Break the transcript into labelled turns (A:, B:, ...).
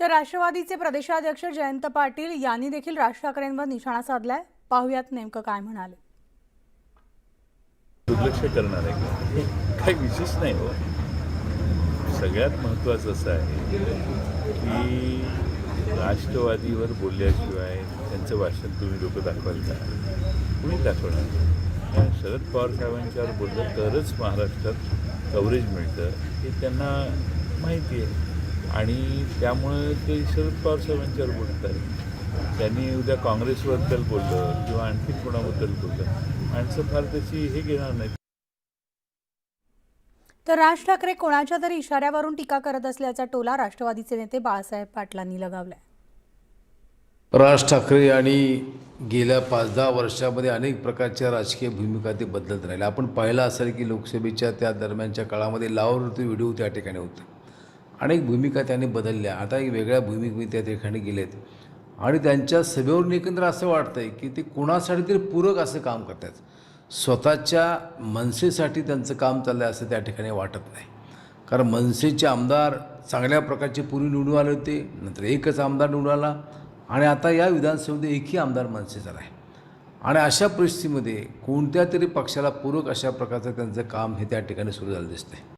A: तर राष्ट्रवादीचे प्रदेशाध्यक्ष जयंत पाटील यांनी देखील राज ठाकरेंवर निशाणा साधलाय. पाहुयात नेमकं काय म्हणाले.
B: दुर्लक्ष करणार आहे काही विशेष नाही हो. सगळ्यात महत्त्वाचं असं आहे की राष्ट्रवादीवर बोलल्याशिवाय त्यांचं भाषण तुम्ही लोक दाखवाल का कुणी दाखवणार शरद पवार साहेबांच्यावर बोललं तरच महाराष्ट्रात कव्हरेज मिळतं. हे त्यांना माहिती आहे. आणि त्यामुळे ते शरद पवार साहेबांच्यावर बोलत आहेत त्यांनी उद्या काँग्रेसबद्दल बोललं किंवा आणखी कोणाबद्दल बोललं. माणसं फार त्याची हे घेणार नाहीत.
A: तर राज ठाकरे कोणाच्या तरी इशाऱ्यावरून टीका करत असल्याचा टोला राष्ट्रवादीचे नेते बाळासाहेब पाटलांनी लगावलाय.
C: राज ठाकरे आणि गेल्या पाच दहा वर्षामध्ये अनेक प्रकारच्या राजकीय भूमिका ते बदलत राहिले. आपण पाहिलं असेल की लोकसभेच्या त्या दरम्यानच्या काळामध्ये लावरती व्हिडिओ त्या ठिकाणी होते. अनेक भूमिका त्यांनी बदलल्या. आता एक वेगळ्या भूमिकेमध्ये त्या ठिकाणी गेलेत. आणि त्यांच्या सभेवरून एकंदर असं वाटतं आहे की ते कोणासाठी तरी पूरक असं काम करतात स्वतःच्या मनसेसाठी त्यांचं काम चाललं आहे असं त्या ठिकाणी वाटत नाही. कारण मनसेचे आमदार चांगल्या प्रकारचे पूर्वी निवडून आले होते नंतर एकच आमदार निवडून आला आणि आता या विधानसभेमध्ये एकही आमदार मनसेचा आहे आणि अशा परिस्थितीमध्ये कोणत्या तरी पक्षाला पूरक अशा प्रकारचं त्यांचं काम हे त्या ठिकाणी सुरू झालं दिसतंय.